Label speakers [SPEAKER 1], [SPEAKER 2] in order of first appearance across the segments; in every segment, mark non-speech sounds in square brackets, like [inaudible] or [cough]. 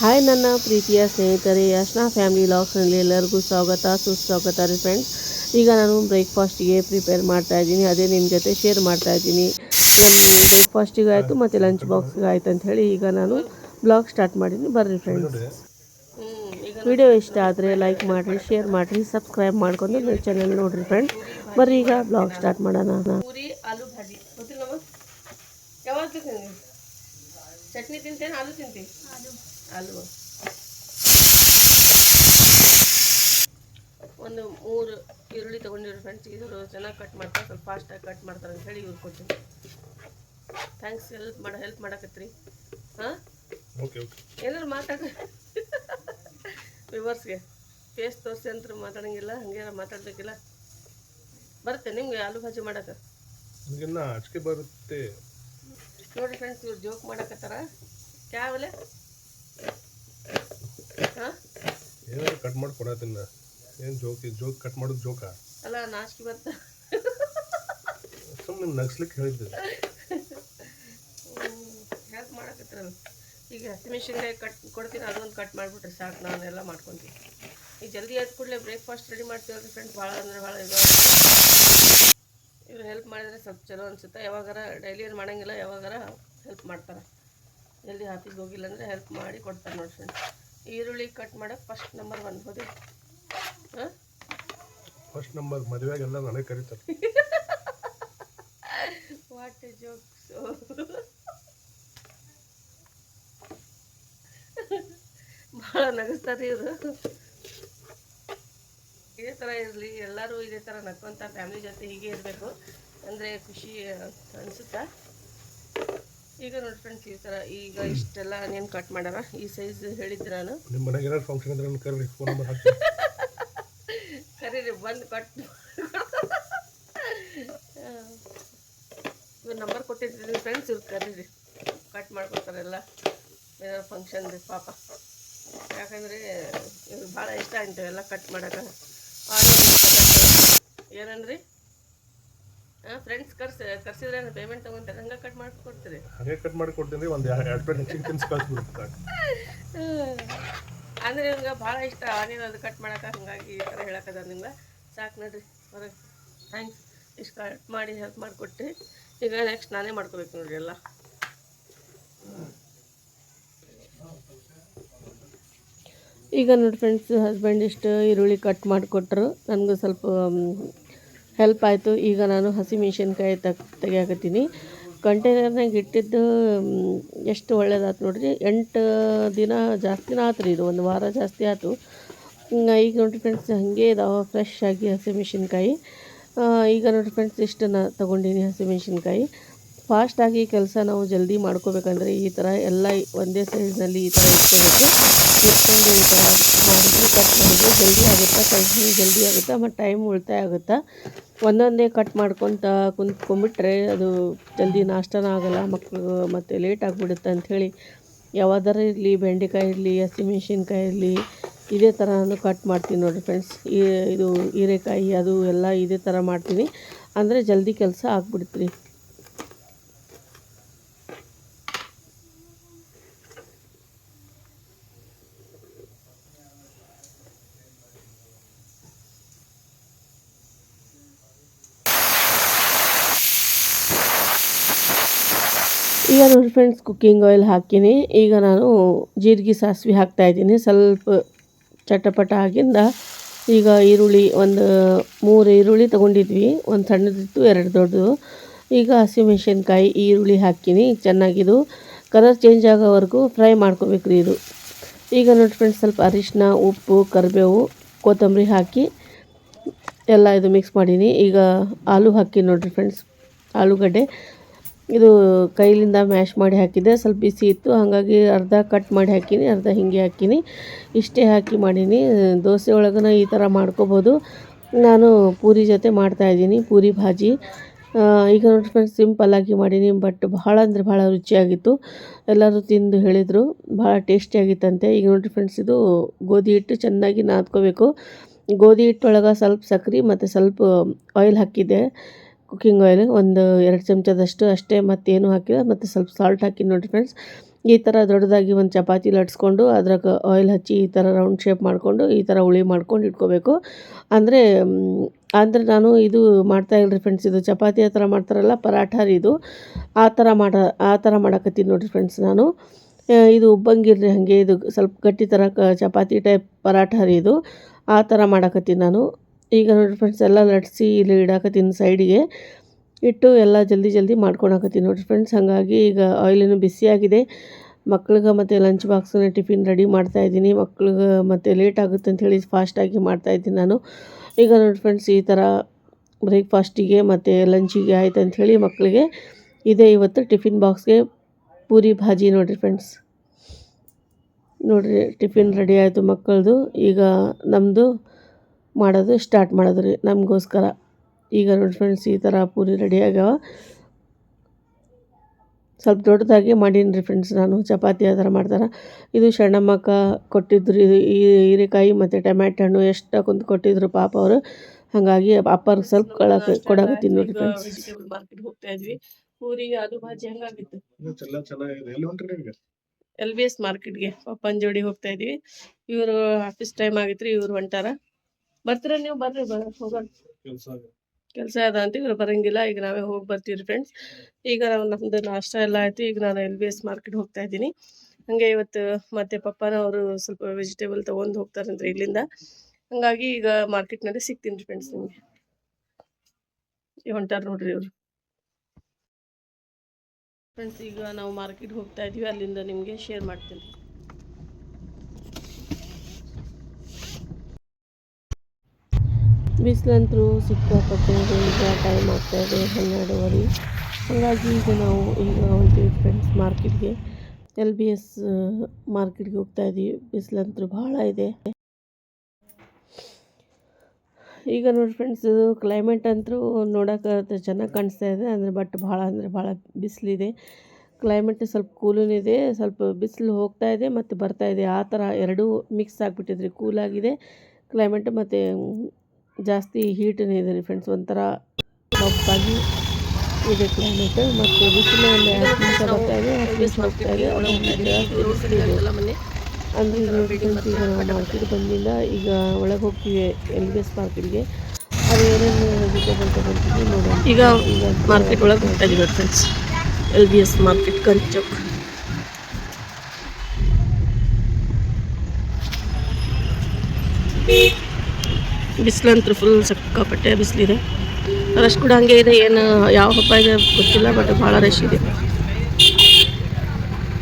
[SPEAKER 1] Hi ನನ್ನ ಪ್ರೀತಿಯ ಸ್ನೇಹಿತರೆ ಯಶ್ನಾ ಫ್ಯಾಮಿಲಿ ಲಾಗ್ಸ್ನಲ್ಲಿ ಎಲ್ಲರಿಗೂ ಸ್ವಾಗತ, ಸುಸ್ವಾಗತ ರೀ ಫ್ರೆಂಡ್ಸ್ ಈಗ ನಾನು ಬ್ರೇಕ್ಫಾಸ್ಟಿಗೆ ಪ್ರಿಪೇರ್ ಮಾಡ್ತಾ ಇದ್ದೀನಿ, ಅದೇ ನಿಮ್ಮ ಜೊತೆ ಶೇರ್ ಮಾಡ್ತಾ ಇದ್ದೀನಿ. ನನ್ನ ಬ್ರೇಕ್ಫಾಸ್ಟಿಗೂ ಆಯಿತು, ಮತ್ತು ಲಂಚ್ ಬಾಕ್ಸ್ಗೆ ಆಯ್ತು ಹೇಳಿ ಈಗ ನಾನು ಬ್ಲಾಗ್ ಸ್ಟಾರ್ಟ್ ಮಾಡಿದ್ದೀನಿ. ಬರ್ರಿ ಫ್ರೆಂಡ್ಸ್ ವಿಡಿಯೋ ಇಷ್ಟ ಆದರೆ ಲೈಕ್ ಮಾಡಿರಿ ಶೇರ್ ಮಾಡಿರಿ ಸಬ್ಸ್ಕ್ರೈಬ್ ಮಾಡ್ಕೊಂಡು ನನ್ನ ಚಾನಲ್ ನೋಡಿರಿ ಫ್ರೆಂಡ್ಸ್ ಬರ್ರಿ ಈಗ ಬ್ಲಾಗ್ ಸ್ಟಾರ್ಟ್ ಮಾಡೋಣ. ಚಟ್ನಿ ತಿಂತೇನೆ ಆಲೂ ತಿಂತೀನಿ ಆಲೂ ಒಂದು ಮೂರು ಈರುಳ್ಳಿ ತೊಗೊಂಡಿರೋ ಫ್ರೆಂಡ್ಸ್ ಇದ್ರು ಚೆನ್ನಾಗಿ ಕಟ್ ಮಾಡ್ತಾರೆ ಸ್ವಲ್ಪ ಫಾಸ್ಟಾಗಿ ಕಟ್ ಮಾಡ್ತಾರೆ ಅಂತ ಹೇಳಿ ಇವ್ರು ಕೊಡ್ತೀನಿ ಥ್ಯಾಂಕ್ಸ್ ಹೆಲ್ಪ್ ಮಾಡ ಹೆಲ್ಪ್ ಮಾಡಕತ್ರಿ. ಹಾಂ? ಏನಾದ್ರು ಮಾತಾಡ ವಿವರ್ಸ್ಗೆ ಫೇಸ್ ತೋರಿಸಿ ಅಂತ ಮಾತಾಡಂಗಿಲ್ಲ ಹಂಗೇನ ಮಾತಾಡ್ಬೇಕಿಲ್ಲ? ಬರುತ್ತೆ ನಿಮ್ಗೆ ಆಲೂ ಭಾಜಿ ಮಾಡಕ್ಕೆ?
[SPEAKER 2] ಬರುತ್ತೆ.
[SPEAKER 1] ನೋಡಿ ಫ್ರೆಂಡ್ಸ್ ಇವ್ರು ಜೋಕ್ ಮಾಡಕತ್ತಾರ. ಕ್ಯಾವಲೆ?
[SPEAKER 2] ಏನಾದ್ರು ಕಟ್ ಮಾಡಿ ಕೊಡತ್ತಿನ ಏನು ಜೋಕ್ ಜೋಕ್ ಕಟ್ ಮಾಡೋದು ಜೋಕ
[SPEAKER 1] ಅಲ್ಲ ನಾಚಿಕೆ ಬರ್ತ
[SPEAKER 2] ಸುಮ್ಮನೆ ನಗ್ಸ್ಲಿಕ್ಕೆ ಹೇಳಿದ್ದೆ.
[SPEAKER 1] ಹೆಲ್ಪ್ ಮಾಡಕತ್ತಿರಲ್ಲ ಈಗ ಹಸಿಮೆಣಸಿನ್ಕಾಯಿ ಕಟ್ ಕೊಡ್ತೀನಿ ಅದೊಂದು ಕಟ್ ಮಾಡಿಬಿಟ್ರೆ ಸಾಕು ನಾನು ಎಲ್ಲ ಮಾಡ್ಕೊತೀನಿ. ಈಗ ಜಲ್ದಿ ಎದ್ದು ಕೂಡಲೇ ಬ್ರೇಕ್ಫಾಸ್ಟ್ ರೆಡಿ ಮಾಡ್ತೀವಿ ಫ್ರೆಂಡ್ ಭಾಳ ಅಂದರೆ ಭಾಳ ಇದು ಇವ್ರು ಹೆಲ್ಪ್ ಮಾಡಿದ್ರೆ ಸ್ವಲ್ಪ ಚಲೋ ಅನಿಸುತ್ತೆ. ಯಾವಾಗಾರ ಡೈಲಿ ಏನು ಮಾಡೋಂಗಿಲ್ಲ ಯಾವಾಗಾರ ಹೆಲ್ಪ್ ಮಾಡ್ತಾರೆ. ಜಲ್ದಿ ಆಫೀಸ್ಗೆ ಹೋಗಿಲ್ಲ ಅಂದರೆ ಹೆಲ್ಪ್ ಮಾಡಿ ಕೊಡ್ತಾರೆ ನೋಡಿ ಫ್ರೆಂಡ್ ಈರುಳ್ಳಿ ಕಟ್ ಮಾಡೋಕೆ ಫಸ್ಟ್ ನಂಬರ್ ಒನ್ ಹೋದಿ. ಹಾಂ?
[SPEAKER 2] ಫಸ್ಟ್ ನಂಬರ್ ಮದುವೆಗೆಲ್ಲ ನನಗೆ ಕರೀತಾರೆ. [laughs]
[SPEAKER 1] ವಾಟ್ ಜೋಕ್ಸ್ [laughs] ಭಾಳ ನಗಿಸ್ತಾರೆ ಇವರು. ಇದೇ ಥರ ಇರಲಿ ಎಲ್ಲರೂ ಇದೇ ಥರ ನಕ್ಕೊಂತ ಫ್ಯಾಮಿಲಿ ಜೊತೆ ಹೀಗೆ ಇರಬೇಕು. ಅಂದರೆ ಖುಷಿ ಅನಿಸುತ್ತಾ? ಈಗ ನೋಡಿ ಫ್ರೆಂಡ್ಸ್ ಈ ಥರ ಈಗ ಇಷ್ಟೆಲ್ಲ ಆನಿಯನ್ ಕಟ್ ಮಾಡ್ಯಾರ ಈ ಸೈಜ್ ಹೇಳಿದ್ದೆ ನಾನು.
[SPEAKER 2] ನಿಮ್ಮ ಮನೆಗೆ ಏನಾದ್ರು ಫಂಕ್ಷನ್ ಇದ್ರೆ ನನ್ನ ಕರೀರಿ ಫೋನ್ ನಂಬರ್ ಹಾಕ್ತೀನಿ. [laughs]
[SPEAKER 1] ಕರೀರಿ ಬಂದು ಕಟ್ [laughs] ಇವ್ರು ನಂಬರ್ ಕೊಟ್ಟಿದ್ದೀನಿ ಫ್ರೆಂಡ್ಸ್ ಇವ್ರು ಕರೀರಿ. ಕಟ್ ಮಾಡ್ಕೊಡ್ತಾರೆಲ್ಲ ಏನಾದ್ರು ಫಂಕ್ಷನ್ ಪಾಪ. ಯಾಕಂದರೆ ಇವ್ರಿಗೆ ಭಾಳ ಇಷ್ಟ ಇಂಥವೆಲ್ಲ ಕಟ್ ಮಾಡೋಕೆ ಏನನ್ರಿ ಫ್ರೆಂಡ್ಸ್ ಕರ್ಸಿ ಕರ್ಸಿದ್ರೆ ಪೇಮೆಂಟ್ ತೊಗೊಂತಾರೆ ಹಂಗೆ ಕಟ್ ಮಾಡ್ಕೊಡ್ತೀರಿ.
[SPEAKER 2] ಹಾಗೆ ಕಟ್ ಮಾಡಿ ಕೊಡ್ತೀನಿ ಒಂದು ಎರಡು ಪ್ಲೇಟ್ ಹೆಚ್ಚಿಗೆ ತಿನ್ಸಿ ಕಳಿಸ್ಬಿಡ್ತೀನಿ
[SPEAKER 1] ಅಂದ್ರೆ ಇವ್ಗೆ ಭಾಳ ಇಷ್ಟ ಆನಿಯನ್ ಅದು ಕಟ್ ಮಾಡಕ ಹಂಗಾಗಿ ಈ ಥರ ಹೇಳಕ್ಕದ ನಿಮ್ಗೆ. ಸಾಕು ನೋಡ್ರಿ ಹೊರಗೆ ಥ್ಯಾಂಕ್ಸ್ ಇಷ್ಟು ಕಟ್ ಮಾಡಿ ಹೆಲ್ಪ್ ಮಾಡಿಕೊಟ್ರಿ. ಈಗ ನೆಕ್ಸ್ಟ್ ನಾನೇ ಮಾಡ್ಕೋಬೇಕು ನೋಡ್ರಿ ಎಲ್ಲ. ಈಗ ನೋಡಿ ಫ್ರೆಂಡ್ಸ್ ಹಸ್ಬೆಂಡ್ ಇಷ್ಟು ಈರುಳ್ಳಿ ಕಟ್ ಮಾಡಿಕೊಟ್ರು. ನನಗೂ ಸ್ವಲ್ಪ ಹೆಲ್ಪ್ ಆಯಿತು. ಈಗ ನಾನು ಹಸಿಮೆಣ್ಸಿನ್ಕಾಯಿ ತಗ್, ತೆಗಿಯಾಕತ್ತೀನಿ. ಕಂಟೈನರ್ನಾಗ ಇಟ್ಟಿದ್ದು ಎಷ್ಟು ಒಳ್ಳೇದಾಯ್ತು ನೋಡಿರಿ. ಎಂಟು ದಿನ ಜಾಸ್ತಿನ ಆತು ರೀ ಇದು. ಒಂದು ವಾರ ಜಾಸ್ತಿ ಆಯಿತು ಈಗ ನೋಡಿರಿ ಫ್ರೆಂಡ್ಸ್ ಹಾಗೆ ಇದಾವೆ. ಫ್ರೆಶ್ ಆಗಿ ಹಸಿಮೆಣ್ಸಿನ್ಕಾಯಿ ಈಗ ನೋಡಿರಿ ಫ್ರೆಂಡ್ಸ್ ಇಷ್ಟನ್ನು ಹಸಿ ಹಸಿಮೆಣ್ಸಿನ್ಕಾಯಿ ಫಾಸ್ಟಾಗಿ ಕೆಲಸ ನಾವು ಜಲ್ದಿ ಮಾಡ್ಕೋಬೇಕಂದ್ರೆ ಈ ಥರ ಎಲ್ಲ ಒಂದೇ ಸೈಜ್ನಲ್ಲಿ ಈ ಥರ ಇಟ್ಕೋಬೇಕು. ಇಟ್ಕೊಂಡು ಈ ಥರ ಮಾಡಿದ್ರೆ ಕಟ್ ಮಾಡಿದ್ರೆ ಜಲ್ದಿ ಆಗುತ್ತೆ ಕೆಲಸ ಜಲ್ದಿ ಆಗುತ್ತೆ, ಮತ್ತು ಟೈಮ್ ಉಳಿತಾಯ ಆಗುತ್ತೆ? ಒಂದೊಂದೇ ಕಟ್ ಮಾಡ್ಕೊತ ಕುಂತ್ಕೊಂಡ್ಬಿಟ್ರೆ ಅದು ಜಲ್ದಿ ನಾಷ್ಟನ ಆಗಲ್ಲ ಮಕ್ಕಳು ಮತ್ತು ಲೇಟ್ ಆಗಿಬಿಡುತ್ತೆ ಅಂಥೇಳಿ ಯಾವ್ದಾರು ಇರಲಿ, ಬೆಂಡೆಕಾಯಿ ಇರಲಿ ಹಸಿಮೆಣ್ಸಿನ್ಕಾಯಿ ಇರಲಿ, ಇದೇ ಥರ ನಾನು ಕಟ್ ಮಾಡ್ತೀನಿ ನೋಡಿರಿ ಫ್ರೆಂಡ್ಸ್ ಈ ಇದು ಹೀರೆಕಾಯಿ ಅದು ಎಲ್ಲ ಇದೇ ಥರ ಮಾಡ್ತೀನಿ. ಅಂದರೆ ಜಲ್ದಿ ಕೆಲಸ ಆಗ್ಬಿಡುತ್ತೆ ಈಗ ನೋಡಿ ಫ್ರೆಂಡ್ಸ್ ಕುಕ್ಕಿಂಗ್ ಆಯಿಲ್ ಹಾಕಿನಿ. ಈಗ ನಾನು ಜೀರಿಗೆ ಸಾಸಿವೆ ಹಾಕ್ತಾಯಿದ್ದೀನಿ ಸ್ವಲ್ಪ ಚಟಪಟ ಆಗಿಂದ ಈಗ ಈರುಳ್ಳಿ ಒಂದು ಮೂರು ಈರುಳ್ಳಿ ತೊಗೊಂಡಿದ್ವಿ. ಒಂದು ಸಣ್ಣದಿತ್ತು, ಎರಡು ದೊಡ್ಡದು. ಈಗ ಹಸಿಮೆಣ್ಸಿನ್ಕಾಯಿ ಈರುಳ್ಳಿ ಹಾಕಿನಿ. ಚೆನ್ನಾಗಿದು. ಕಲರ್ ಚೇಂಜ್ ಆಗೋವರೆಗೂ ಫ್ರೈ ಮಾಡ್ಕೋಬೇಕು ರೀ ಇದು. ಈಗ ನೋಡಿ ಫ್ರೆಂಡ್ಸ್ ಸ್ವಲ್ಪ ಅರಿಶಿನ ಉಪ್ಪು, ಕರಿಬೇವು, ಕೊತ್ತಂಬರಿ ಹಾಕಿ ಎಲ್ಲ ಇದು ಮಿಕ್ಸ್ ಮಾಡೀನಿ. ಈಗ ಆಲೂ ಹಾಕಿ ನೋಡಿರಿ ಫ್ರೆಂಡ್ಸ್ ಆಲೂಗಡ್ಡೆ ಇದು ಕೈಲಿಂದ ಮ್ಯಾಶ್ ಮಾಡಿ ಹಾಕಿದ್ದೆ. ಸ್ವಲ್ಪ ಬಿಸಿ ಇತ್ತು. ಹಾಗಾಗಿ ಅರ್ಧ ಕಟ್ ಮಾಡಿ ಹಾಕೀನಿ, ಅರ್ಧ ಹಿಂಗೆ ಹಾಕೀನಿ. ಇಷ್ಟೇ ಹಾಕಿ ಮಾಡೀನಿ. ದೋಸೆ ಒಳಗನ ಈ ಥರ ಮಾಡ್ಕೋಬೋದು. ನಾನು ಪೂರಿ ಜೊತೆ ಮಾಡ್ತಾಯಿದ್ದೀನಿ ಪೂರಿ ಭಾಜಿ. ಈಗ ನೋಡಿ ಫ್ರೆಂಡ್ಸ್ ಸಿಂಪಲ್ಲಾಗಿ ಮಾಡೀನಿ ಬಟ್ ಭಾಳ ಅಂದರೆ ಭಾಳ ರುಚಿಯಾಗಿತ್ತು. ಎಲ್ಲರೂ ತಿಂದು ಹೇಳಿದರು ಭಾಳ ಟೇಸ್ಟಿಯಾಗಿತ್ತಂತೆ ಈಗ ನೋಡಿ ಫ್ರೆಂಡ್ಸ್ ಇದು ಗೋಧಿ ಹಿಟ್ಟು ಚೆನ್ನಾಗಿ ನಾದ್ಕೋಬೇಕು. ಗೋಧಿ ಹಿಟ್ಟೊಳಗೆ ಸ್ವಲ್ಪ ಸಕ್ರೆ ಮತ್ತು ಸ್ವಲ್ಪ ಆಯಿಲ್ ಹಾಕಿದ್ದೆ. ಕುಕ್ಕಿಂಗ್ ಆಯಿಲ್ ಒಂದು ಎರಡು ಚಮಚದಷ್ಟು ಅಷ್ಟೇ ಮತ್ತೇನು ಹಾಕಿಲ್ಲ, ಮತ್ತು ಸ್ವಲ್ಪ ಸಾಲ್ಟ್ ಹಾಕಿ ನೋಡಿರಿ ಫ್ರೆಂಡ್ಸ್ ಈ ಥರ ದೊಡ್ಡದಾಗಿ ಒಂದು ಚಪಾತಿ ಲಟ್ಸ್ಕೊಂಡು ಅದ್ರಾಗ ಆಯಿಲ್ ಹಚ್ಚಿ ಈ ಥರ ರೌಂಡ್ ಶೇಪ್ ಮಾಡಿಕೊಂಡು ಈ ಥರ ಹುಳಿ ಮಾಡ್ಕೊಂಡು ಇಟ್ಕೋಬೇಕು. ಅಂದರೆ ಅಂದರೆ ನಾನು ಇದು ಮಾಡ್ತಾ ಇಲ್ರಿ ಫ್ರೆಂಡ್ಸ್ ಇದು ಚಪಾತಿ ಆ ಥರ ಮಾಡ್ತಾರಲ್ಲ ಪರಾಠ ಇದು. ಆ ಥರ ಮಾಡ, ಆ ಥರ ಮಾಡಕತ್ತೀನಿ ನೋಡಿರಿ ಫ್ರೆಂಡ್ಸ್ ನಾನು. ಇದು ಉಬ್ಬಂಗಿರ್ರಿ ಹಾಗೆ, ಇದು ಸ್ವಲ್ಪ ಗಟ್ಟಿ ಥರ ಚಪಾತಿ ಟೈಪ್ ಪರಾಠ ಇದು. ಆ ಥರ ಮಾಡಕತ್ತೀನಿ ನಾನು. ಈಗ ನೋಡಿ ಫ್ರೆಂಡ್ಸ್ ಎಲ್ಲ ಲಟ್ಸಿ ಇಲ್ಲಿ ಇಡಾಕತ್ತೀನಿ ಸೈಡಿಗೆ ಇಟ್ಟು ಎಲ್ಲ ಜಲ್ದಿ ಜಲ್ದಿ ಮಾಡ್ಕೊಳಕತ್ತೀನಿ ನೋಡಿರಿ ಫ್ರೆಂಡ್ಸ್ ಹಾಗಾಗಿ ಈಗ ಆಯಿಲಿನೂ ಬಿಸಿಯಾಗಿದೆ ಮಕ್ಳಿಗೆ ಮತ್ತು ಲಂಚ್ ಬಾಕ್ಸನ್ನು ಟಿಫಿನ್ ರೆಡಿ ಮಾಡ್ತಾ ಇದ್ದೀನಿ. ಮಕ್ಳಿಗೆ ಮತ್ತು ಲೇಟ್ ಆಗುತ್ತೆ ಅಂತ ಹೇಳಿ ಫಾಸ್ಟಾಗಿ ಮಾಡ್ತಾ ಇದ್ದೀನಿ ನಾನು. ಈಗ ನೋಡಿ ಫ್ರೆಂಡ್ಸ್ ಈ ಥರ ಬ್ರೇಕ್ಫಾಸ್ಟಿಗೆ ಮತ್ತು ಲಂಚಿಗೆ ಆಯ್ತು ಅಂಥೇಳಿ ಮಕ್ಕಳಿಗೆ ಇದೇ ಇವತ್ತು ಟಿಫಿನ್ ಬಾಕ್ಸ್ಗೆ ಪೂರಿ ಭಾಜಿ ನೋಡಿರಿ ಫ್ರೆಂಡ್ಸ್ ನೋಡಿರಿ ಟಿಫಿನ್ ರೆಡಿ ಆಯಿತು ಮಕ್ಕಳದು. ಈಗ ನಮ್ಮದು ಮಾಡೋದು ಸ್ಟಾರ್ಟ್ ಮಾಡೋದು ರೀ. ನಮಗೋಸ್ಕರ. ಈಗ ನೋಡಿ ಫ್ರೆಂಡ್ಸ್ ಈ ಥರ ಪೂರಿ ರೆಡಿ ಆಗ್ಯಾವ. ಸ್ವಲ್ಪ ದೊಡ್ಡದಾಗಿ ಮಾಡೀನಿ ರೀ ಫ್ರೆಂಡ್ಸ್ ನಾನು ಚಪಾತಿ ಆ ಥರ ಮಾಡ್ತಾರೆ. ಇದು ಶರಣಮ್ಮಕ್ಕ ಕೊಟ್ಟಿದ್ರು ಇದು ಈ ಹೀರೆಕಾಯಿ ಮತ್ತು ಟೊಮ್ಯಾಟೊ ಹಣ್ಣು ಎಷ್ಟು ಕುಂತು ಕೊಟ್ಟಿದ್ರು ಪಾಪ ಅವರು. ಹಾಗಾಗಿ ಅಪ್ಪರ್ ಸ್ವಲ್ಪ ಕೊಡಕ್ಕೆ ಕೊಡಕತ್ತೀನಿ ನೋಡಿ ಫ್ರೆಂಡ್ಸ್ ಮಾರ್ಕೆಟ್ ಹೋಗ್ತಾ ಇದ್ವಿ. ಪೂರಿ ಅದು ಭಾಜಿ ಹಂಗಾಗಿತ್ತು. ಎಲ್ ಬಿ ಎಸ್ ಮಾರ್ಕೆಟ್ಗೆ ಪಪ್ಪನ ಜೋಡಿ ಹೋಗ್ತಾ ಇದ್ವಿ. ಇವರು ಆಫೀಸ್ ಟೈಮ್ ಆಗಿತ್ರಿ ಇವ್ರು ಹೊಂಟಾರ. ಬರ್ತೀರ ನೀವು? ಬರ್ರಿ ಹೋಗೋಣ.
[SPEAKER 2] ಕೆಲಸ
[SPEAKER 1] ಅದ ಅಂತ ಇವ್ರು ಬರಂಗಿಲ್ಲ. ಈಗ ನಾವೇ ಹೋಗಿ ಬರ್ತೀವಿ ಫ್ರೆಂಡ್ಸ್ ಈಗ ನಾವು ನಮ್ದು ನಾಷ್ಟ ಎಲ್ಲ ಆಯ್ತು. ಈಗ ನಾನು ಎಲ್ ಬಿ ಎಸ್ ಮಾರ್ಕೆಟ್ ಹೋಗ್ತಾ ಇದ್ದೀನಿ. ಹಂಗೆ ಇವತ್ತು ಮತ್ತೆ ಪಪ್ಪಾನ ಅವರು ಸ್ವಲ್ಪ ವೆಜಿಟೇಬಲ್ ತೊಗೊಂಡು ಹೋಗ್ತಾರಂದ್ರೆ ಇಲ್ಲಿಂದ. ಹಂಗಾಗಿ ಈಗ ಮಾರ್ಕೆಟ್ನಲ್ಲಿ ಸಿಗ್ತೀನಿ ಫ್ರೆಂಡ್ಸ್ ನಿಮಗೆ. ಹೊಂಟಾರ ನೋಡ್ರಿ ಇವರು. ಫ್ರೆಂಡ್ಸ್ ಈಗ ನಾವು ಮಾರ್ಕೆಟ್ ಹೋಗ್ತಾ ಇದೀವಿ. ಅಲ್ಲಿಂದ ನಿಮಗೆ ಶೇರ್ ಮಾಡ್ತೀನಿ. ಬಿಸಿಲಂತರೂ ಸಿಕ್ಕಾಪಟ್ಟೆ. ಈಗ ಟೈಮ್ ಆಗ್ತಾ ಇದೆ, ಹನ್ನೆರಡುವರೆ. ಹಾಗಾಗಿ ಈಗ ನಾವು ಈಗ ಹೊಂಟೀವಿ ಫ್ರೆಂಡ್ಸ್ ಮಾರ್ಕೆಟ್ಗೆ ಎಲ್ ಬಿ ಎಸ್ ಮಾರ್ಕೆಟ್ಗೆ ಹೋಗ್ತಾ ಇದ್ದೀವಿ ಬಿಸಿಲಂತೂ ಭಾಳ ಇದೆ. ಈಗ ನೋಡಿ ಫ್ರೆಂಡ್ಸ್ ಕ್ಲೈಮೇಟ್ ಅಂತೂ ನೋಡೋಕೆ ಚೆನ್ನಾಗಿ ಕಾಣಿಸ್ತಾ ಇದೆ, ಅಂದರೆ ಬಟ್ ಭಾಳ ಅಂದರೆ ಭಾಳ ಬಿಸಿಲಿದೆ. ಕ್ಲೈಮೇಟ್ ಸ್ವಲ್ಪ ಕೂಲೂ ಇದೆ, ಸ್ವಲ್ಪ ಬಿಸಿಲು ಹೋಗ್ತಾ ಇದೆ ಮತ್ತು ಬರ್ತಾ ಇದೆ. ಆ ಥರ ಎರಡೂ ಮಿಕ್ಸ್ ಆಗಿಬಿಟ್ಟಿದ್ರಿ ಕೂಲಾಗಿದೆ ಕ್ಲೈಮೇಟ್ ಮತ್ತು ಜಾಸ್ತಿ ಹೀಟನೇ ಇದೆ ರೀ ಫ್ರೆಂಡ್ಸ್ ಒಂಥರ ಮಬ್ಬಾಗಿ ಇದೆ ಕ್ಲೈಮೇಟ್ ಮತ್ತು ಬಿಸಿಲು ಒಂದು ಎರಡು ನಿಮಿಷ ಬರ್ತಾ ಇದೆ ಹತ್ತು ನಿಮಿಷ ಹೋಗ್ತಾ ಇದೆ. ಅದು ಜಾಸ್ತಿ ಬಿಸಿಲಿದೆ ಅಂದರೆ ಈಗ ನಾವು ಮಾರ್ಕೆಟ್ ಬಂದಿಂದ ಈಗ ಒಳಗೆ ಹೋಗ್ತೀವಿ ಎಲ್ ಬಿ ಎಸ್ ಮಾರ್ಕೆಟ್ಗೆ ಅದು ಏನೇನು ವೆಜಿಟೇಬಲ್ ತಗೊಳ್ತೀವಿ ನೋಡೋಣ. ಈಗ ಮಾರ್ಕೆಟ್ ಒಳಗೆ ಹೋಗ್ತಾ ಇದೀವಿ friends L B S market Ganj Chowk ಬಿಸಿಲಂತೂ full ಸಕ್ಕಾಪಟ್ಟೆ ಬಿಸಿಲಿದೆ. ರಶ್ ಕೂಡ ಹಂಗೆ ಇದೆ, ಏನು, ಯಾವ ಹಬ್ಬ ಇದೆ ಗೊತ್ತಿಲ್ಲ ಬಟ್ ಭಾಳ ರಶ್ ಇದೆ.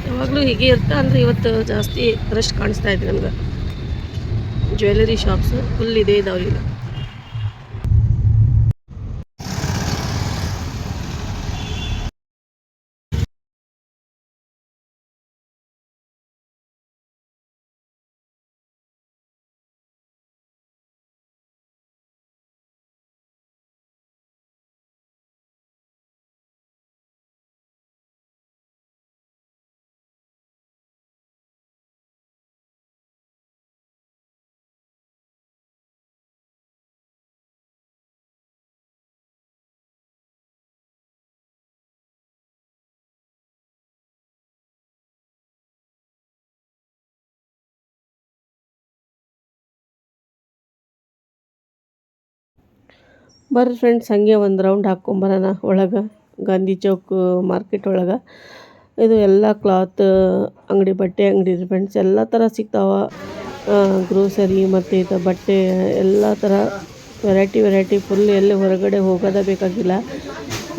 [SPEAKER 1] ಯಾವಾಗಲೂ ಹೀಗೆ ಇರ್ತಾ ಅಂದರೆ ಇವತ್ತು ಜಾಸ್ತಿ ರಶ್ ಕಾಣಿಸ್ತಾ ಇದೆ ನಮ್ಗೆ. ಜ್ಯುವೆಲರಿ ಶಾಪ್ಸ್ ಫುಲ್ ಇದೆ ಇದಾವೆ ಬರ್ರಿ ಫ್ರೆಂಡ್ಸ್ ಹಾಗೆ ಒಂದು ರೌಂಡ್ ಹಾಕ್ಕೊಂಬರೋಣ ಒಳಗೆ, ಗಾಂಧಿ ಚೌಕ್ ಮಾರ್ಕೆಟ್ ಒಳಗೆ. ಇದು ಎಲ್ಲ ಕ್ಲಾತ್ ಅಂಗಡಿ ಬಟ್ಟೆ, ಅಂಗಡಿ ಫ್ರೆಂಡ್ಸ್ ಎಲ್ಲ ಥರ ಸಿಗ್ತಾವ. ಗ್ರೋಸರಿ ಮತ್ತು ಇದು ಬಟ್ಟೆ, ಎಲ್ಲ ಥರ ವೆರೈಟಿ ವೆರೈಟಿ ಫುಲ್ ಎಲ್ಲಿ ಹೊರಗಡೆ ಹೋಗೋದೇ ಬೇಕಾಗಿಲ್ಲ.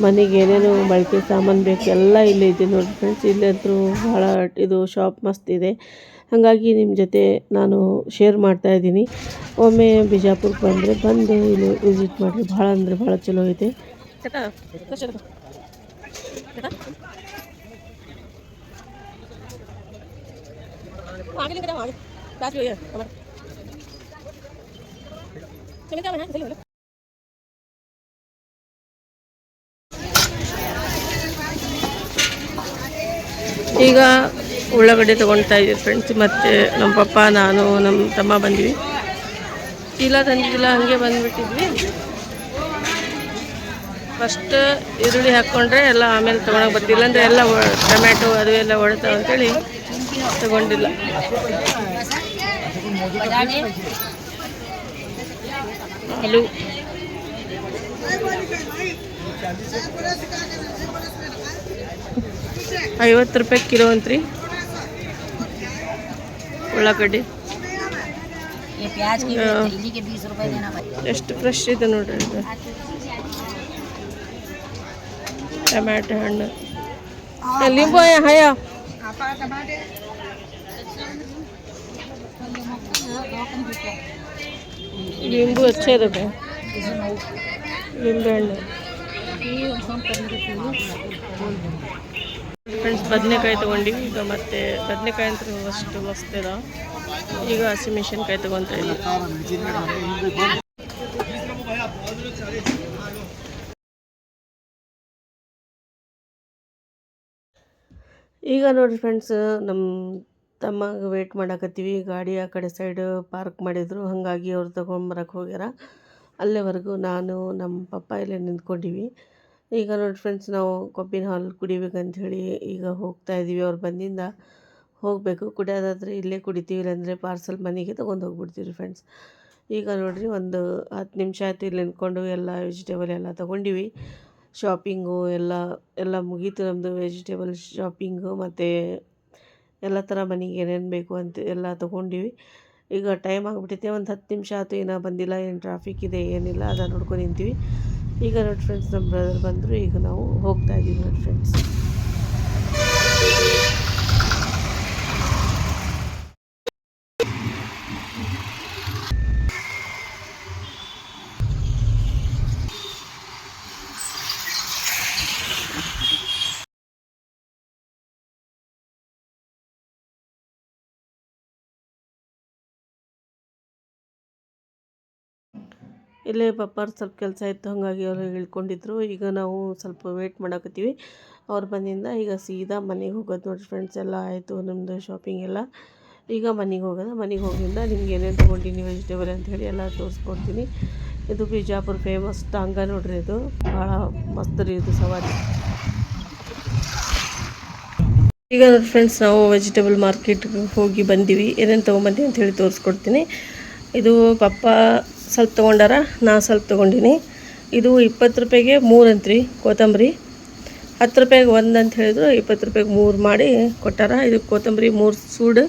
[SPEAKER 1] ಮನೆಗೆ ಏನೇನು ಬಳಕೆ ಸಾಮಾನು ಬೇಕು, ಎಲ್ಲ ಇಲ್ಲೇ ಇದೆ ನೋಡಿ ಫ್ರೆಂಡ್ಸ್ ಇಲ್ಲಂತೂ ಭಾಳ ಇದು ಶಾಪ್ ಮಸ್ತ್ ಇದೆ. ಹಾಗಾಗಿ ನಿಮ್ಮ ಜೊತೆ ನಾನು ಶೇರ್ ಮಾಡ್ತಾ ಇದ್ದೀನಿ. ಒಮ್ಮೆ ಬಿಜಾಪುರಕ್ಕೆ ಬಂದರೆ ಬಂದು ಇಲ್ಲಿ ವಿಸಿಟ್ ಮಾಡಿರಿ. ಭಾಳ ಅಂದರೆ ಭಾಳ ಚಲೋ ಐತೆ. ಈಗ ಉಳ್ಳಾಗಡ್ಡೆ ತೊಗೊಳ್ತಾ ಇದ್ದೀವಿ ಫ್ರೆಂಡ್ಸ್ ಮತ್ತು ನಮ್ಮ ಪಪ್ಪ, ನಾನು, ನಮ್ಮ ತಮ್ಮ ಬಂದ್ವಿ. ಚೀಲ ತಂದಿದ್ದಿಲ್ಲ, ಹಾಗೆ ಬಂದುಬಿಟ್ಟಿದ್ವಿ.
[SPEAKER 3] ಫಸ್ಟ್ ಈರುಳ್ಳಿ ಹಾಕ್ಕೊಂಡ್ರೆ ಎಲ್ಲ ಆಮೇಲೆ ತೊಗೊಳಕ್ಕೆ ಬರ್ತಿಲ್ಲ ಅಂದರೆ ಎಲ್ಲ ಟೊಮ್ಯಾಟೊ, ಅದು ಎಲ್ಲ ಹೊಡೆತಾವ ಅಂತೇಳಿ ತಗೊಂಡಿಲ್ಲ. ಹಲೋ. ಐವತ್ತು ರೂಪಾಯಿ ಕಿಲೋ ಅಂತ್ರಿ. ಉಳ್ಳಾಗಡ್ಡಿ ಎಷ್ಟು ಫ್ರೆಶ್ ಇದೆ ನೋಡ್ರಿ ಟೊಮ್ಯಾಟೊ ಹಣ್ಣು ಲಿಂಬು ಹಯ ಲಿಂಬು ಅಚ್ಚೆ ಇದೆ ಲಿಂಬೆ ಹಣ್ಣು ಫ್ರೆಂಡ್ಸ್ ಬದನೆಕಾಯಿ ತೊಗೊಂಡಿವಿ ಈಗ ಮತ್ತೆ ಬದನೆಕಾಯಿ ಅಂತ ಅಷ್ಟು ಮಸ್ತ್ ಇದಾವ ಈಗ ಹಸಿಮೆಣಸಿನ್ಕಾಯಿ ತೊಗೊತಾ ಇಲ್ಲ ಈಗ ನೋಡಿರಿ ಫ್ರೆಂಡ್ಸ್ ನಮ್ಮ ತಮ್ಮಗೆ ವೇಟ್ ಮಾಡಾಕತ್ತೀವಿ. ಗಾಡಿ ಆ ಕಡೆ ಸೈಡ್ ಪಾರ್ಕ್ ಮಾಡಿದ್ರು. ಹಾಗಾಗಿ ಅವ್ರು ತಗೊಂಡ್ಬರಕ್ಕೆ ಹೋಗ್ಯಾರ. ಅಲ್ಲೇವರೆಗೂ ನಾನು ನಮ್ಮ ಪಪ್ಪ ಇಲ್ಲೇ ನಿಂತ್ಕೊಂಡಿವಿ. ಈಗ ನೋಡಿ ಫ್ರೆಂಡ್ಸ್ ನಾವು ಕೊಬ್ಬಿನ ಹಾಲು ಹೇಳಿ ಈಗ ಹೋಗ್ತಾ ಇದ್ದೀವಿ ಅವ್ರು ಬಂದಿಂದ ಹೋಗಬೇಕು. ಕುಡಿಯೋದಾದ್ರೆ ಇಲ್ಲೇ ಕುಡಿತೀವಿ, ಇಲ್ಲಾಂದರೆ ಪಾರ್ಸಲ್ ಮನೆಗೆ ತೊಗೊಂಡು ಹೋಗ್ಬಿಡ್ತೀವಿ ಫ್ರೆಂಡ್ಸ್ ಈಗ ನೋಡಿರಿ ಒಂದು ಹತ್ತು ನಿಮಿಷ ಆಯ್ತು ಇಲ್ಲಿ ನಿಂತ್ಕೊಂಡು ಎಲ್ಲ ವೆಜಿಟೇಬಲ್ ಎಲ್ಲ ತೊಗೊಂಡಿವಿ. ಶಾಪಿಂಗು ಎಲ್ಲ ಎಲ್ಲ ಮುಗೀತು ನಮ್ಮದು ವೆಜಿಟೇಬಲ್ ಶಾಪಿಂಗು ಮತ್ತು ಎಲ್ಲ ಥರ ಮನೆಗೆ ಏನೇನು ಬೇಕು ಅಂತ ಎಲ್ಲ ತೊಗೊಂಡಿವಿ. ಈಗ ಟೈಮ್ ಆಗಿಬಿಟ್ಟೈತೆ ಒಂದು ಹತ್ತು ನಿಮಿಷ ಆಯ್ತು, ಏನೋ ಬಂದಿಲ್ಲ, ಏನು ಟ್ರಾಫಿಕ್ ಇದೆ, ಏನಿಲ್ಲ, ಅದನ್ನು ನೋಡ್ಕೊಂಡು ನಿಂತೀವಿ. ಈಗ ನೋಡಿ ಫ್ರೆಂಡ್ಸ್ ನಮ್ಮ ಬ್ರದರ್ ಬಂದರು ಈಗ ನಾವು ಹೋಗ್ತಾ ಇದ್ದೀವಿ ನೋಡಿ ಫ್ರೆಂಡ್ಸ್ ಇಲ್ಲೇ ಪಪ್ಪಾರು ಸ್ವಲ್ಪ ಕೆಲಸ ಇತ್ತು, ಹಾಗಾಗಿ ಅವರು ಇಳ್ಕೊಂಡಿದ್ರು ಈಗ ನಾವು ಸ್ವಲ್ಪ ವೇಟ್ ಮಾಡಕತ್ತೀವಿ. ಅವ್ರು ಬಂದಿಂದ ಈಗ ಸೀದಾ ಮನೆಗೆ ಹೋಗೋದು ನೋಡಿ ಫ್ರೆಂಡ್ಸ್ ಎಲ್ಲ ಆಯಿತು ನಮ್ಮದು ಶಾಪಿಂಗ್ ಎಲ್ಲ. ಈಗ ಮನೆಗೆ ಹೋಗೋದು. ಮನೆಗೆ ಹೋಗಿಂದ ನಿಮ್ಗೆ ಏನೇನು ತೊಗೊಂಡಿನಿ ವೆಜಿಟೇಬಲ್ ಹೇಳಿ ಎಲ್ಲ ತೋರಿಸ್ಕೊಡ್ತೀನಿ. ಇದು ಬಿಜಾಪುರ ಫೇಮಸ್ ಟಾಂಗ ನೋಡ್ರಿ ಇದು. ಭಾಳ ಮಸ್ತ್ ರೀ ಇದು ಸವಾರಿ. ಈಗ ಫ್ರೆಂಡ್ಸ್ ನಾವು ವೆಜಿಟೇಬಲ್ ಮಾರ್ಕೆಟ್ಗೆ ಹೋಗಿ ಬಂದೀವಿ. ಏನೇನು ತೊಗೊಂಬಂದಿ ಅಂತ ಹೇಳಿ ತೋರಿಸ್ಕೊಡ್ತೀನಿ. ಇದು ಪಪ್ಪ ಸ್ವಲ್ಪ ತೊಗೊಂಡಾರ? ನಾ ಸ್ವಲ್ಪ ತೊಗೊಂಡೀನಿ. ಇದು ಇಪ್ಪತ್ತು ರೂಪಾಯಿಗೆ ಮೂರು ಅಂತ್ರಿ, ಕೊತ್ತಂಬರಿ. ಹತ್ತು ರೂಪಾಯಿಗೆ ಒಂದು ಅಂತ ಹೇಳಿದ್ರು, ಇಪ್ಪತ್ತು ರೂಪಾಯಿಗೆ ಮೂರು ಮಾಡಿ ಕೊಟ್ಟಾರ. ಇದು ಕೊತ್ತಂಬರಿ ಮೂರು ಸೂಡು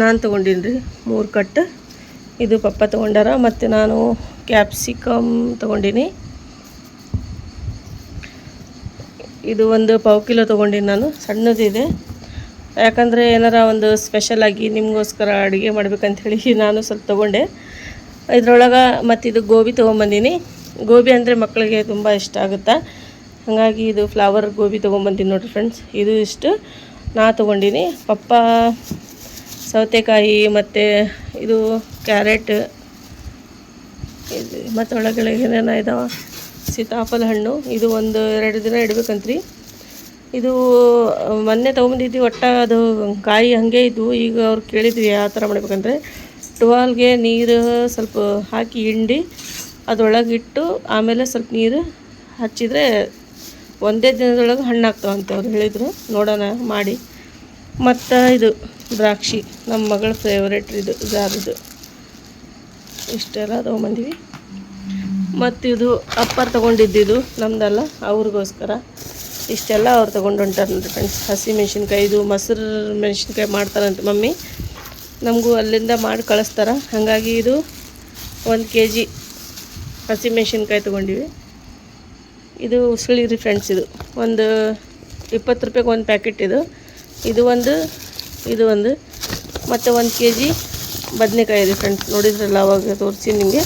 [SPEAKER 3] ನಾನು ತೊಗೊಂಡೀನಿ ರೀ ಮೂರು ಕಟ್ಟು ಇದು ಪಪ್ಪ ತೊಗೊಂಡಾರ, ಮತ್ತು ನಾನು ಕ್ಯಾಪ್ಸಿಕಮ್ ತೊಗೊಂಡೀನಿ. ಇದು ಒಂದು ಪಾವು ಕಿಲೋ ತೊಗೊಂಡೀನಿ ನಾನು ಸಣ್ಣದಿದೆ ಯಾಕಂದರೆ ಏನಾರ ಒಂದು ಸ್ಪೆಷಲಾಗಿ ನಿಮಗೋಸ್ಕರ ಅಡುಗೆ ಮಾಡ್ಬೇಕಂತ ಹೇಳಿ ನಾನು ಸ್ವಲ್ಪ ತೊಗೊಂಡೆ. ಇದ್ರೊಳಗೆ ಮತ್ತು ಇದು ಗೋಬಿ ತೊಗೊಂಬಂದೀನಿ. ಗೋಬಿ ಅಂದರೆ ಮಕ್ಕಳಿಗೆ ತುಂಬ ಇಷ್ಟ ಆಗುತ್ತಾ? ಹಾಗಾಗಿ ಇದು ಫ್ಲವರ್ ಗೋಬಿ ತೊಗೊಂಬಂದೀನಿ ನೋಡಿರಿ ಫ್ರೆಂಡ್ಸ್ ಇದು ಇಷ್ಟು. ನಾ ತೊಗೊಂಡಿನಿ. ಪಪ್ಪ, ಸೌತೆಕಾಯಿ ಮತ್ತು ಇದು ಕ್ಯಾರೆಟ್ ಇದು ಮತ್ತು ಒಳಗಡೆ ಏನೇನೋ ಇದಾವೆ? ಸೀತಾಫಲ ಹಣ್ಣು. ಇದು ಒಂದು ಎರಡು ದಿನ ಇಡಬೇಕಂತ್ರಿ. ಇದು, ಮೊನ್ನೆ ತೊಗೊಂಬಂದಿದ್ವಿ, ಒಟ್ಟು ಅದು ಕಾಯಿ ಹಾಗೆ ಇದ್ವು. ಈಗ ಅವ್ರು ಕೇಳಿದ್ವಿ, ಯಾವ ಥರ ಮಾಡ್ಬೇಕಂದ್ರೆ. ಟುವಾಲ್ಗೆ ನೀರು ಸ್ವಲ್ಪ ಹಾಕಿ ಹಿಂಡಿ, ಅದರೊಳಗಿಟ್ಟು ಆಮೇಲೆ ಸ್ವಲ್ಪ ನೀರು ಹಚ್ಚಿದರೆ ಒಂದೇ ದಿನದೊಳಗೆ ಹಣ್ಣು ಅಂತ ಅವ್ರು ಹೇಳಿದರು. ನೋಡೋಣ, ಮಾಡಿ. ಮತ್ತು ಇದು ದ್ರಾಕ್ಷಿ ನಮ್ಮ ಮಗಳ ಫೇವ್ರೇಟ್ ಇದು ಜಾರದು ಇಷ್ಟೆಲ್ಲ ತೊಗೊಂಬಂದಿವಿ. ಮತ್ತು ಇದು ಅಪ್ಪರ್ ತೊಗೊಂಡಿದ್ದಿದ್ದು ನಮ್ದಲ್ಲ, ಅವ್ರಿಗೋಸ್ಕರ. ಇಷ್ಟೆಲ್ಲ ಅವ್ರು ತೊಗೊಂಡು ಹೊಂಟಾರೆ ಫ್ರೆಂಡ್ಸ್ ಹಸಿ ಮೆಣಸಿನ್ಕಾಯಿ, ಇದು ಮೊಸರು ಮೆಣಸಿನ್ಕಾಯಿ ಮಾಡ್ತಾರಂತೆ ಮಮ್ಮಿ. ನಮಗೂ ಅಲ್ಲಿಂದ ಮಾಡಿ ಕಳಿಸ್ತಾರೆ. ಹಾಗಾಗಿ ಇದು ಒಂದು ಕೆ ಜಿ ಹಸಿ ಮೆಣಸಿನ್ಕಾಯಿ ತೊಗೊಂಡಿವಿ. ಇದು ಉಸುಳಿ ರೀ ಫ್ರೆಂಡ್ಸ್ ಇದು. ಒಂದು ಇಪ್ಪತ್ತು ರೂಪಾಯಿಗೆ ಒಂದು ಪ್ಯಾಕೆಟ್ ಇದು. ಇದು ಒಂದು ಇದು ಒಂದು, ಮತ್ತು ಒಂದು ಕೆ ಜಿ ಬದನೆಕಾಯಿ ಇದೆ ಫ್ರೆಂಡ್ಸ್ ನೋಡಿದ್ರಲ್ಲ ಅವಾಗ ತೋರಿಸಿ ನಿಮಗೆ.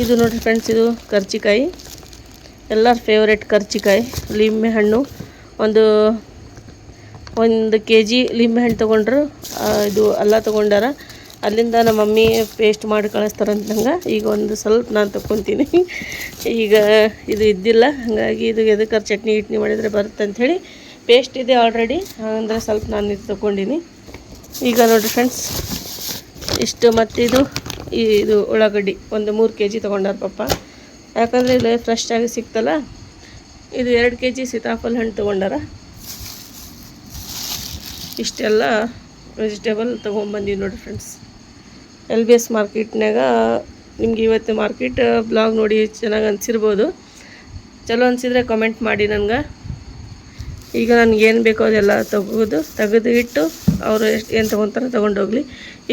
[SPEAKER 3] ಇದು ನೋಡಿರಿ ಫ್ರೆಂಡ್ಸ್ ಇದು ಕರ್ಚಿಕಾಯಿ. ಎಲ್ಲರ ಫೇವ್ರೇಟ್ ಕರ್ಚಿಕಾಯಿ. ಲಿಂಬೆ ಹಣ್ಣು. ಒಂದು ಒಂದು ಕೆ ಜಿ ಲಿಂಬೆ ಹಣ್ಣು ತೊಗೊಂಡ್ರು. ಇದು ಅಲ್ಲ ತೊಗೊಂಡಾರ. ಅಲ್ಲಿಂದ ನಮ್ಮ ಮಮ್ಮಿ ಪೇಸ್ಟ್ ಮಾಡಿ ಕಳಿಸ್ತಾರಂತ ನಂಗೆ ಈಗ ಒಂದು ಸ್ವಲ್ಪ ನಾನು ತೊಗೊತೀನಿ ಈಗ ಇದು ಇದ್ದಿಲ್ಲ. ಹಾಗಾಗಿ ಇದು ಎದಕ್ಕಾರ ಚಟ್ನಿ ಗಿಟ್ನಿ ಮಾಡಿದರೆ ಬರುತ್ತೆ ಅಂಥೇಳಿ ಪೇಸ್ಟ್ ಇದೆ ಆಲ್ರೆಡಿ ಅಂದರೆ ಸ್ವಲ್ಪ ನಾನು ಇದು ತೊಗೊಂಡಿನಿ ಈಗ ನೋಡಿರಿ ಫ್ರೆಂಡ್ಸ್ ಇಷ್ಟು ಮತ್ತಿದು ಇದು ಉಳ್ಳಾಗಡ್ಡಿ. ಒಂದು ಮೂರು ಕೆ ಜಿ ತೊಗೊಂಡಾರ ಪಪ್ಪ ಯಾಕಂದರೆ ಇಲ್ಲಿ ಫ್ರೆಶ್ ಆಗಿ ಸಿಕ್ತಲ್ಲ. ಇದು ಎರಡು ಕೆ ಜಿ ಸೀತಾಫಲ ಹಣ್ಣು ತೊಗೊಂಡಾರ. ಇಷ್ಟೆಲ್ಲ ವೆಜಿಟೇಬಲ್ ತೊಗೊಂಬಂದೀವಿ ನೋಡಿ ಫ್ರೆಂಡ್ಸ್ ಎಲ್ ಬಿ ಎಸ್ ಮಾರ್ಕೆಟ್ನಾಗ ನಿಮ್ಗೆ ಇವತ್ತು ಮಾರ್ಕೆಟ್ ಬ್ಲಾಗ್ ನೋಡಿ ಚೆನ್ನಾಗಿ ಅನಿಸಿರ್ಬೋದು. ಚಲೋ ಅನಿಸಿದ್ರೆ ಕಮೆಂಟ್ ಮಾಡಿ ನನಗೆ. ಈಗ ನನಗೆ ಏನು ಬೇಕೋ ಅದೆಲ್ಲ ತೆಗೆದು ತೆಗೆದು ಇಟ್ಟು ಅವರು ಎಷ್ಟು, ಏನು ತೊಗೊತಾರೆ ತೊಗೊಂಡೋಗ್ಲಿ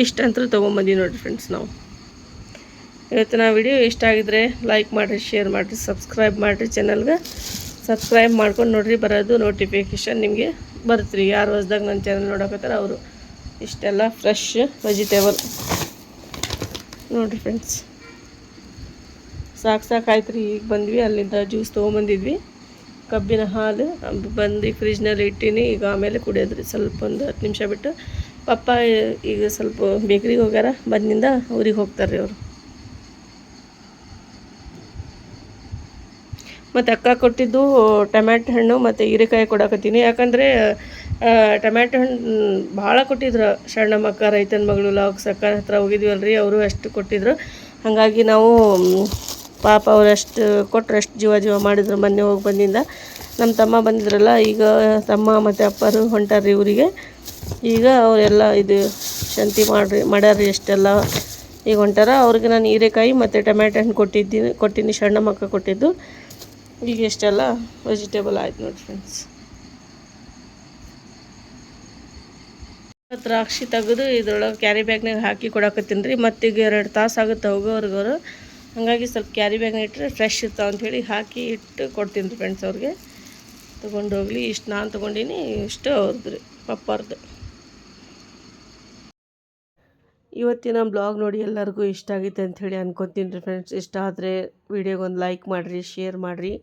[SPEAKER 3] ಇಷ್ಟು ಅಂತೂ ತೊಗೊಂಬಂದೀವಿ ನೋಡಿ ಫ್ರೆಂಡ್ಸ್ ನಾವು. ಇವತ್ತಿನ ವಿಡಿಯೋ ಇಷ್ಟ ಆಗಿದ್ರೆ ಲೈಕ್ ಮಾಡಿರಿ ಶೇರ್ ಮಾಡಿರಿ ಸಬ್ಸ್ಕ್ರೈಬ್ ಮಾಡಿರಿ ಚಾನಲ್ಗೆ ಸಬ್ಸ್ಕ್ರೈಬ್ ಮಾಡ್ಕೊಂಡು ನೋಡಿರಿ ಬರೋದು ನೋಟಿಫಿಕೇಷನ್ ನಿಮಗೆ. ಬರುತ್ತೆ ಯಾರು ಹೊಸ್ದಾಗ ನನ್ನ ಚಾನಲ್ ನೋಡಕತ್ತಾರ ಅವರು. ಇಷ್ಟೆಲ್ಲ ಫ್ರೆಶ್ ವೆಜಿಟೇಬಲ್ ನೋಡಿರಿ ಫ್ರೆಂಡ್ಸ್ ಸಾಕು ಸಾಕಾಯ್ತು ರೀ ಈಗ ಬಂದ್ವಿ, ಅಲ್ಲಿಂದ ಜ್ಯೂಸ್ ತೊಗೊಂಬಂದಿದ್ವಿ. ಕಬ್ಬಿನ ಹಾಲು ಬಂದು ಫ್ರಿಜ್ನಲ್ಲಿ ಇಟ್ಟೀನಿ, ಈಗ ಆಮೇಲೆ ಕುಡಿಯೋದ್ರಿ. ಸ್ವಲ್ಪ ಒಂದು ಹತ್ತು ನಿಮಿಷ ಬಿಟ್ಟು, ಪಪ್ಪ ಈಗ ಸ್ವಲ್ಪ ಬೇಕ್ರಿಗೆ ಹೋಗ್ಯಾರ ಬಂದಿಂದ ಊರಿಗೆ ಹೋಗ್ತಾರೆ ರೀ ಅವರು. ಮತ್ತು ಅಕ್ಕ ಕೊಟ್ಟಿದ್ದು ಟೊಮ್ಯಾಟೊ ಹಣ್ಣು ಮತ್ತು ಹೀರೆಕಾಯಿ ಕೊಡಕತ್ತೀನಿ. ಯಾಕಂದರೆ ಟೊಮ್ಯಾಟೊ ಹಣ್ಣು ಭಾಳ ಕೊಟ್ಟಿದ್ರು. ಸಣ್ಣಮ್ಮಕ್ಕ ರೈತನ ಮಗಳು, ಲಾಕ್ಸ್ ಅಕ್ಕ ಹತ್ರ ಹೋಗಿದ್ವಲ್ರಿ, ಅವರು ಅಷ್ಟು ಕೊಟ್ಟಿದ್ರು. ಹಾಗಾಗಿ ನಾವು ಪಾಪ ಅವ್ರು ಅಷ್ಟು ಕೊಟ್ಟರು ಅಷ್ಟು ಜೀವ ಜೀವ ಮಾಡಿದ್ರು ಮೊನ್ನೆ ಹೋಗಿ ಬಂದಿಂದ. ನಮ್ಮ ತಮ್ಮ ಬಂದಿದ್ರಲ್ಲ, ಈಗ ತಮ್ಮ ಮತ್ತು ಅಪ್ಪರು ಹೊಂಟಾರ್ರಿ ಇವರಿಗೆ ಈಗ ಅವರೆಲ್ಲ ಇದು ಶಂತಿ ಮಾಡ್ರಿ, ಮಾಡ್ಯಾರ್ರಿ ಎಷ್ಟೆಲ್ಲ ಈಗ ಹೊಂಟಾರ. ಅವ್ರಿಗೆ ನಾನು ಹೀರೆಕಾಯಿ ಮತ್ತು ಟೊಮ್ಯಾಟೊ ಹಣ್ಣು ಕೊಟ್ಟಿದ್ದೀನಿ, ಕೊಟ್ಟಿನಿ ಶರಣಮ್ಮಕ್ಕ ಕೊಟ್ಟಿದ್ದು. ಈಗ ಎಷ್ಟೆಲ್ಲ ವೆಜಿಟೇಬಲ್ ಆಯ್ತು ನೋಡಿ ಫ್ರೆಂಡ್ಸ್ ದ್ರಾಕ್ಷಿ ತೆಗೆದು ಇದ್ರೊಳಗೆ ಕ್ಯಾರಿ ಬ್ಯಾಗ್ನಾಗ ಹಾಕಿ ಕೊಡಕತ್ತೀನಿ ರೀ. ಮತ್ತೀಗ ಎರಡು ತಾಸು ಆಗುತ್ತೆ ಹೋಗೋರ್ಗವರು ಹಾಗಾಗಿ ಸ್ವಲ್ಪ ಕ್ಯಾರಿ ಬ್ಯಾಗ್ನ ಇಟ್ಟರೆ ಫ್ರೆಶ್ ಇರ್ತಾವೆ ಅಂಥೇಳಿ ಹಾಕಿ ಇಟ್ಟು ಕೊಡ್ತೀನಿ ರೀ ಫ್ರೆಂಡ್ಸ್ ಅವ್ರಿಗೆ. ತೊಗೊಂಡೋಗ್ಲಿ ಇಷ್ಟು ನಾನು ತೊಗೊಂಡೀನಿ, ಇಷ್ಟು ಅವ್ರದ್ದು ರೀ, ಪಪ್ಪಾರ್ದು. ಇವತ್ತಿನ ಬ್ಲಾಗ್ ನೋಡಿ ಎಲ್ಲರಿಗೂ ಇಷ್ಟ ಆಗಿತ್ತು ಅಂಥೇಳಿ ಅನ್ಕೊತೀನಿ ರೀ ಫ್ರೆಂಡ್ಸ್ ಇಷ್ಟ ಆದರೆ ವಿಡಿಯೋಗೊಂದು ಲೈಕ್ ಮಾಡಿರಿ ಶೇರ್ ಮಾಡಿರಿ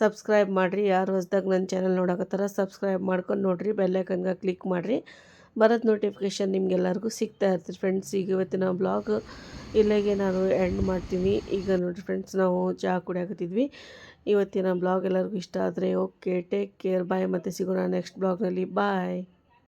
[SPEAKER 3] ಸಬ್ಸ್ಕ್ರೈಬ್ ಮಾಡಿರಿ. ಯಾರು ಹೊಸ್ದಾಗ ನನ್ನ ಚಾನಲ್ ನೋಡಕತ್ತಾರ ಸಬ್ಸ್ಕ್ರೈಬ್ ಮಾಡ್ಕೊಂಡು ನೋಡಿರಿ ಬೆಲ್ಲೈಕನ್ಗೆ ಕ್ಲಿಕ್ ಮಾಡಿರಿ. ಬರೋದು ನೋಟಿಫಿಕೇಷನ್ ನಿಮ್ಗೆಲ್ಲರಿಗೂ ಸಿಗ್ತಾ ಇರ್ತೀರಿ ಫ್ರೆಂಡ್ಸ್ ಈಗ ಇವತ್ತಿನ ಬ್ಲಾಗ್ ಇಲ್ಲಿಗೆ ನಾನು ಎಂಡ್ ಮಾಡ್ತೀನಿ. ಈಗ ನೋಡಿರಿ ಫ್ರೆಂಡ್ಸ್ ನಾವು ಚಹಾ ಕುಡಿಯಾಕತ್ತಿದ್ವಿ. ಇವತ್ತಿನ ಬ್ಲಾಗ್ ಎಲ್ಲರಿಗೂ ಇಷ್ಟ ಆದರೆ ಓಕೆ ಟೇಕ್ ಕೇರ್ ಬಾಯ್ ಮತ್ತು ಸಿಗೋಣ ನೆಕ್ಸ್ಟ್ ಬ್ಲಾಗ್ನಲ್ಲಿ. ಬಾಯ್